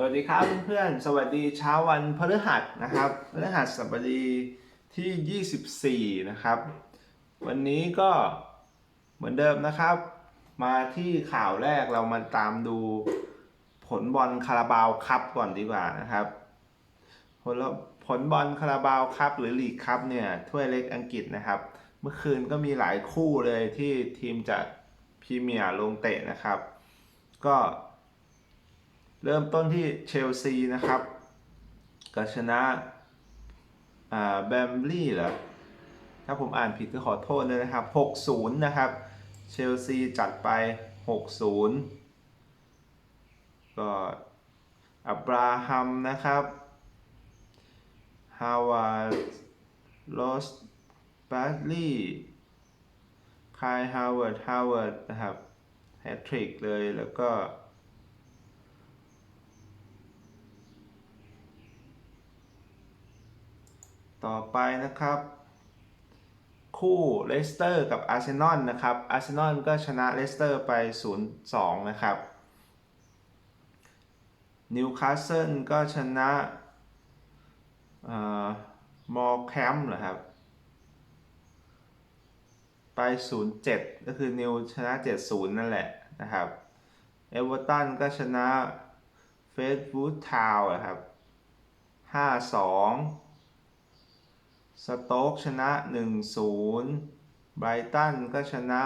สวัสดีครับเพื่อนๆ สวัสดีเช้าวันพฤหัสนะครับพฤหัสบดีที่ 24 นะครับ วันนี้ก็เหมือนเดิมนะครับ มาที่ข่าวแรกเรามาตามดูผลบอลคาราบาวคัพก่อนดีกว่านะครับ ผลผลบอลคาราบาวคัพหรือลีกคัพเนี่ยถ้วยเล็กอังกฤษนะครับ เมื่อคืนก็มีหลายคู่เลยที่ทีมจากพรีเมียร์ลงเตะนะครับ ก็ เริ่มต้นที่เชลซีนะครับก็ชนะอ่าแบมบลีเหรอถ้าผมอ่านผิดก็ขอโทษเลยนะครับ 6-0 นะครับ เชลซีจัดไป 6-0 ก็อับราฮัมนะครับ ฮาวาร์ดลอสบาร์ลีคายฮาวเวิร์ด ฮาวเวิร์ดนะครับ แฮตทริกเลยแล้วก็ ต่อไปนะครับ คู่เลสเตอร์กับอาร์เซนอลนะครับอาร์เซนอลก็ชนะเลสเตอร์ไป 0-2 นะครับนิวคาสเซิลก็ชนะมอร์แคมป์เหรอครับ ไป 0-7 ก็คือนิวชนะ 7-0 นั่นแหละนะครับ เอเวอร์ตันก็ชนะเฟสบูธทาวน์ครับ 5-2 สโต๊กชนะ 1-0 ไบรตันก็ชนะ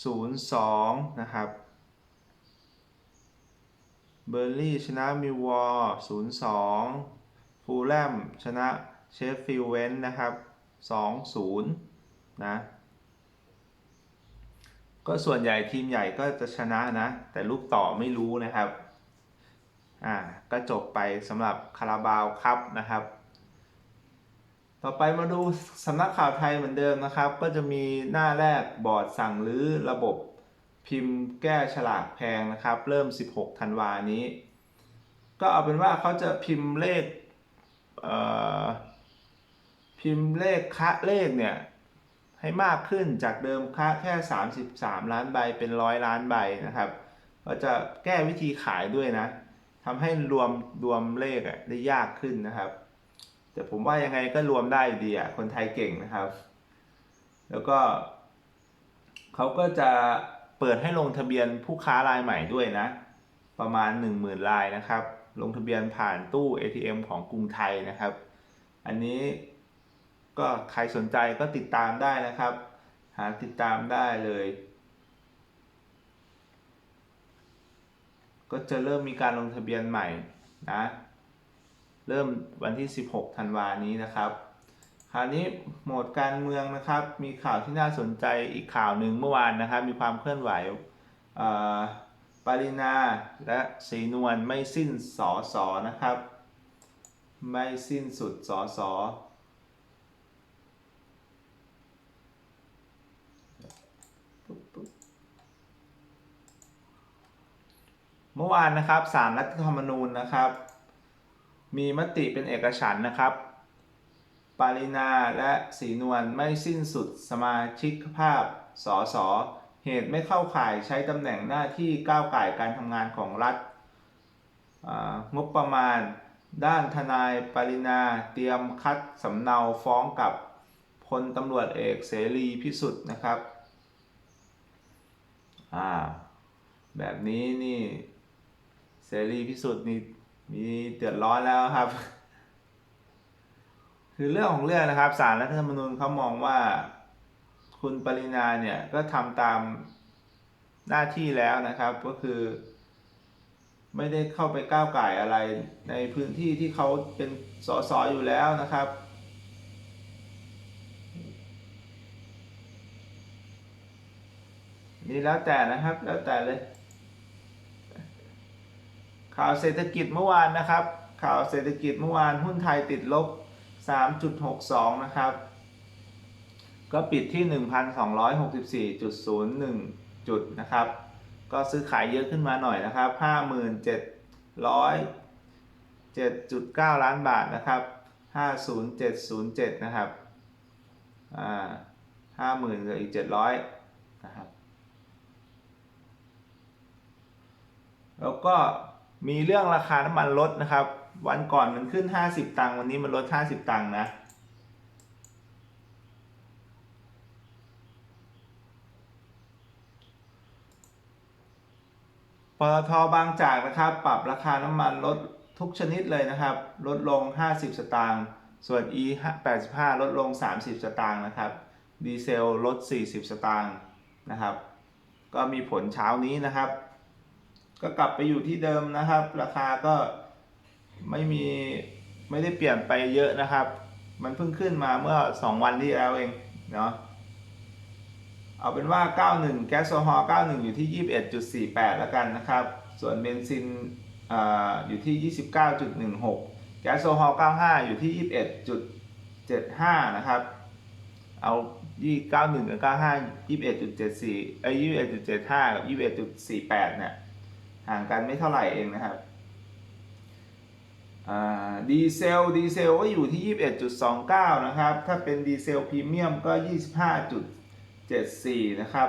0-2 นะครับ เบอร์ลี่ชนะมิววอร์0-2 ฟูลแลมชนะเชฟฟิลเวนนะครับ 2-0 นะ ก็ส่วนใหญ่ทีมใหญ่ก็จะชนะนะ แต่ลูกต่อไม่รู้นะครับ อ่า ก็จบไปสำหรับคาราบาวครับนะครับ ต่อไปมาดูสำนักข่าวไทยเหมือนเดิมนะครับ ก็จะมีหน้าแรกบอร์ดสั่งรื้อระบบพิมพ์แก้ฉลากแพงนะครับ เริ่ม 16 ธันวานี้ ก็เอาเป็นว่าเขาจะพิมพ์เลขเพิมพ์เลขคะเลขเนี่ยให้มากขึ้นจากเดิมคะแค่ 33 ล้านใบเป็นร้อยล้านใบนะครับ ก็จะแก้วิธีขายด้วยนะทำให้รวมรวมเลขได้ยากขึ้นนะครับ แต่ผมว่ายังไงก็รวมได้ดีอะคนไทยเก่งนะครับ แล้วก็เขาก็จะเปิดให้ลงทะเบียนผู้ค้ารายใหม่ด้วยนะ ประมาณ 10,000รายนะครับ ลงทะเบียนผ่านตู้ ATM ของกรุงไทยนะครับ อันนี้ก็ใครสนใจก็ติดตามได้นะครับ หาติดตามได้เลย ก็จะเริ่มมีการลงทะเบียนใหม่นะ เริ่มวันที่ 16 ธันวานี้นะครับ คราวนี้โหมดการเมืองนะครับ มีข่าวที่น่าสนใจอีกข่าวหนึ่งเมื่อวานนะครับ มีความเคลื่อนไหวปารินาและศรีนวลไม่สิ้นสอสอนะครับ ไม่สิ้นสุดสอสอเมื่อวานนะครับสารรัฐธรรมนูญนะครับ มีมติเป็นเอกฉันนะครับ ปารินาและศรีนวลไม่สิ้นสุดสมาชิกภาพ สส เหตุไม่เข้าข่ายใช้ตำแหน่งหน้าที่ก้าวไก่การทำงานของรัฐ งบประมาณ ด้านทนายปารินาเตรียมคัดสำเนาฟ้องกับพลตำรวจเอกเสรีพิสุทธิ์นะครับ อ่า แบบนี้นี่เสรีพิสุทธิ์นี่ มีเดือดร้อนแล้วครับ คือเรื่องของเรื่องนะครับสารรัฐธรรมนูญเขามองว่าคุณปรินาเนี่ยก็ทำตามหน้าที่แล้วนะครับ ก็คือ ไม่ได้เข้าไปก้าวไก่อะไรในพื้นที่ที่เขาเป็นสสอยู่แล้วนะครับนี่แล้วแต่นะครับ แล้วแต่เลย ข่าวเศรษฐกิจเมื่อวานนะครับ ข่าวเศรษฐกิจเมื่อวานหุ้นไทยติดลบ 3.62 นะครับ ก็ปิดที่ 1,264.01 จุดนะครับ ก็ซื้อขายเยอะขึ้นมาหน่อยนะครับ 57,700.9ล้านบาทนะครับ 50707 นะครับ อ่า50,000กับอีก700นะครับ แล้วก็ มีเรื่องราคาน้ำมันลดนะครับ วันก่อนมันขึ้น 50 ตังค์วันนี้มันลด 50 ตังค์นะ ปตทบางจากนะครับ ปรับราคาน้ำมันลดทุกชนิดเลยนะครับ ลดลง 50 สตางค์ส่วน E 85 ลดลง 30 สตางค์นะครับ ดีเซลลด 40 สตางค์นะครับ ก็มีผลเช้านี้นะครับ ก็กลับไปอยู่ที่เดิมนะครับ ราคาก็ไม่มีไม่ได้เปลี่ยนไปเยอะนะครับ มันเพิ่งขึ้นมาเมื่อ 2 วันที่แล้วเองเนาะเอาเป็นว่า 91 แก๊สโซฮอล์91 อยู่ที่ 21.48 แล้วกันนะครับ ส่วนเบนซินออยู่ที่ 29.16 แก๊สโซฮอล์95 อยู่ที่ 21.75 นะครับ เอา91 กับ 95 21.74เอ้ย21.75 กับ 21.48 เนี่ย ห่างกันไม่เท่าไหร่เองนะครับดีเซลดีเซลก็อยู่ที่ 21.29 นะครับ ถ้าเป็นดีเซลพรีเมียมก็ 25.74 นะครับ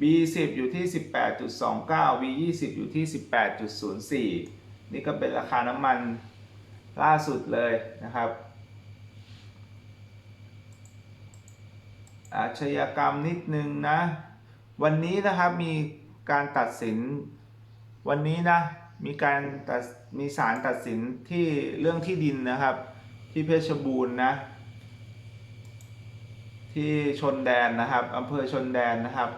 B10 อยู่ที่ 18.29 B20 อยู่ที่ 18.04 นี่ก็เป็นราคาน้ำมันล่าสุดเลยนะครับ อาชญากรรมนิดนึงนะ วันนี้นะครับมี การตัดสินวันนี้นะมีการตัดมีศาลตัดสินที่เรื่องที่ดินนะครับ ที่เพชรบูรณ์นะ ที่ชนแดนนะครับอำเภอชนแดนนะครับ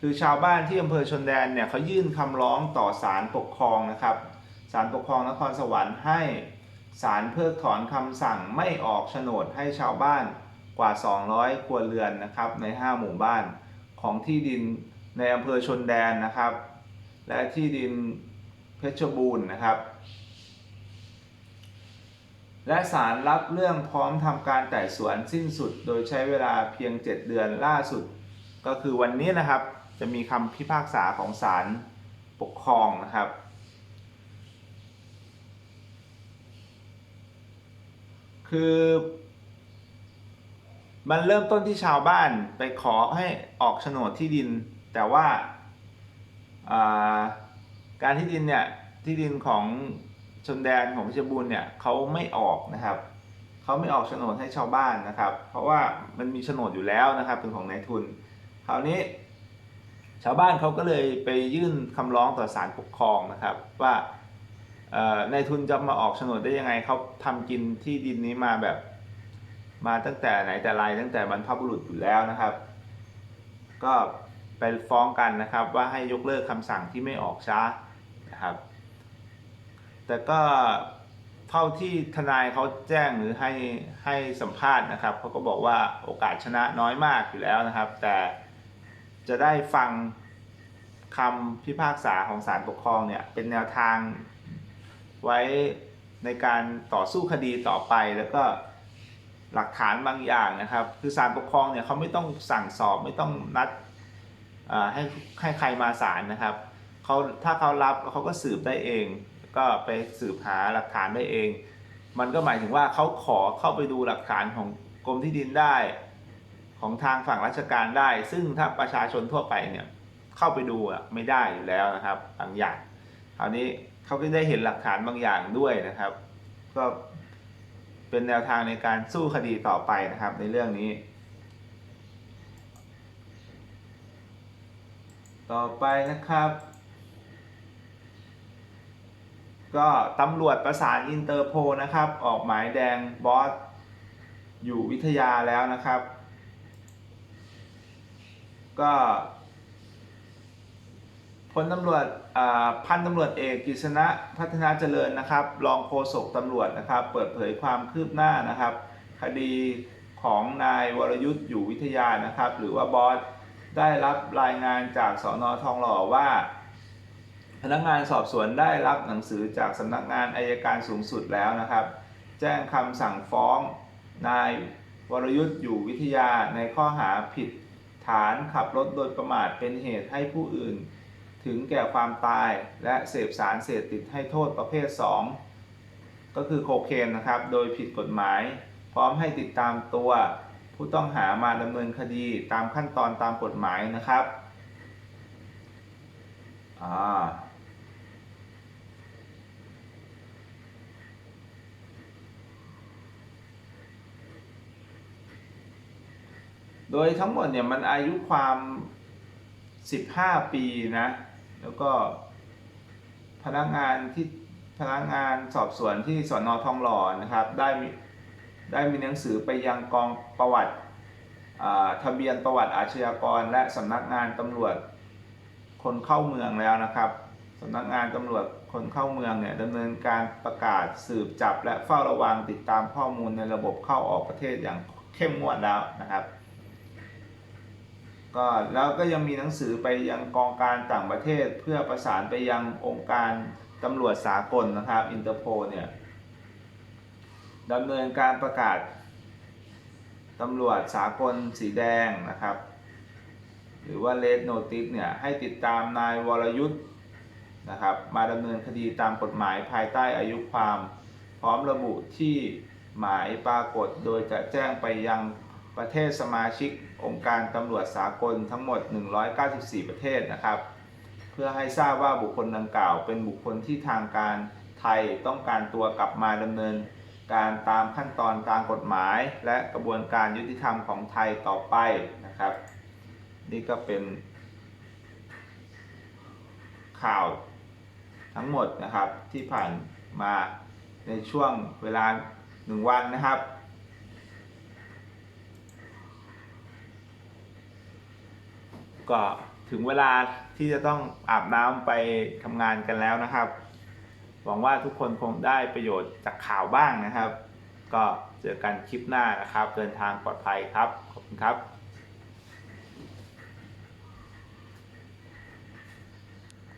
คือชาวบ้านที่อำเภอชนแดนเนี่ยเขายื่นคำร้องต่อศาลปกครองนะครับศาลปกครองนครสวรรค์ให้ศาลเพิกถอนคำสั่งไม่ออกโฉนดให้ชาวบ้านกว่า 200 ครัวเรือนนะครับใน 5 หมู่บ้านของที่ดิน ในอำเภอชนแดนนะครับ และที่ดินเพชรบูรณ์นะครับ และศาลรับเรื่องพร้อมทำการไต่สวนสิ้นสุด โดยใช้เวลาเพียง 7 เดือนล่าสุด ก็คือวันนี้นะครับจะมีคำพิพากษาของศาลปกครองนะครับคือ มันเริ่มต้นที่ชาวบ้านไปขอให้ออกโฉนดที่ดิน แต่ว่าการที่ดินเนี่ยที่ดินของชนแดนของเพชบูรณ์เนี่ยเขาไม่ออกนะครับเขาไม่ออกโฉนดให้ชาวบ้านนะครับ เพราะว่ามันมีโฉนดอยู่แล้วนะครับเป็นของนายทุน คราวนี้ ชาวบ้านเขาก็เลยไปยื่นคำร้องต่อศาลปกครองนะครับ ว่านายทุนจะมาออกโฉนดได้ยังไงเขาทำกินที่ดินนี้มาแบบมาตั้งแต่ไหนแต่ไรตั้งแต่บรรพบุรุษอยู่แล้วนะครับ ก็ ไปฟ้องกันนะครับ ว่าให้ยกเลิกคำสั่งที่ไม่ออกช้านะครับ แต่ก็เท่าที่ทนายเขาแจ้งหรือให้ให้สัมภาษณ์นะครับเขาก็บอกว่าโอกาสชนะน้อยมากอยู่แล้วนะครับ แต่จะได้ฟังคำพิพากษาของศาลปกครองเนี่ยเป็นแนวทางไว้ในการต่อสู้คดีต่อไปแล้วก็หลักฐานบางอย่างนะครับ คือศาลปกครองเนี่ยเขาไม่ต้องสั่งสอบไม่ต้องนัด ให้ให้ใครมาศาลนะครับเขาถ้าเขารับเขาก็สืบได้เอง ก็ไปสืบหาหลักฐานได้เอง มันก็หมายถึงว่าเขาขอเข้าไปดูหลักฐานของกรมที่ดินได้ ของทางฝั่งราชการได้ ซึ่งถ้าประชาชนทั่วไปเนี่ยเข้าไปดูอะไม่ได้อยู่แล้วนะครับบางอย่างคราวนี้เขาก็ได้เห็นหลักฐานบางอย่างด้วยนะครับ ก็เป็นแนวทางในการสู้คดีต่อไปนะครับในเรื่องนี้ ต่อไปนะครับ ก็ตำรวจประสานอินเตอร์โพนะครับ ออกหมายแดงบอสอยู่วิทยาแล้วนะครับ ก็พลตำรวจพันตำรวจเอกกฤษณะพัฒนาเจริญนะครับ รองโฆษกตำรวจนะครับ เปิดเผยความคืบหน้านะครับ คดีของนายวรยุทธ์อยู่วิทยานะครับ หรือว่าบอส ได้รับรายงานจากสอนอทองหล่อว่า พนักงานสอบสวนได้รับหนังสือจากสำนักงานอายการสูงสุดแล้วนะครับ แจ้งคำสั่งฟ้องนายวรยุทธ์อยู่วิทยาในข้อหาผิดฐานขับรถโดยประมาทเป็นเหตุให้ผู้อื่น ถึงแก่ความตายและเสพสารเสพติดให้โทษประเภท 2 ก็คือโคเคนนะครับ โดยผิดกฎหมาย พร้อมให้ติดตามตัว ผู้ต้องหามาดำเนินคดีตามขั้นตอนตามกฎหมายนะครับโดยทั้งหมดเนี่ยมันอายุความ 15 ปีนะ แล้วก็พนักงานที่พนักงานสอบสวนที่สอนอทองหล่อนะครับ ได้ ได้มีหนังสือไปยังกองประวัติทะเบียนประวัติอาชญากร และสำนักงานตำรวจคนเข้าเมืองแล้วนะครับสำนักงานตำรวจคนเข้าเมืองเนี่ยดำเนินการประกาศสืบจับ และเฝ้าระวังติดตามข้อมูลในระบบเข้าออกประเทศอย่างเข้มงวดแล้วนะครับก็แล้วก็ยังมีหนังสือไปยังกองการต่างประเทศเพื่อประสานไปยังองค์การตำรวจสากลนะครับอินเตอร์โพเนี่ย ดำเนินการประกาศตำรวจสากลสีแดงนะครับ หรือว่าเลดโนติสเนี่ยให้ติดตามนายวรยุทธ์นะครับมาดำเนินคดีตามกฎหมายภายใต้อายุความพร้อมระบุที่หมายปรากฏโดยจะแจ้งไปยังประเทศสมาชิกองค์การตำรวจสากลทั้งหมด 194 ประเทศนะครับ เพื่อให้ทราบว่าบุคคลดังกล่าว เป็นบุคคลที่ทางการไทยต้องการตัวกลับมาดำเนิน การตามขั้นตอนตามกฎหมาย และกระบวนการยุติธรรมของไทยต่อไปนะครับ นี่ก็เป็น ข่าวทั้งหมดนะครับที่ผ่านมาในช่วงเวลาหนึ่งวันนะครับ ก็ถึงเวลาที่จะต้องอาบน้ำไปทำงานกันแล้วนะครับ หวังว่าทุกคนคงได้ประโยชน์จากข่าวบ้างนะครับ ก็เจอกันคลิปหน้านะครับ เดินทางปลอดภัยครับ ขอบคุณครับ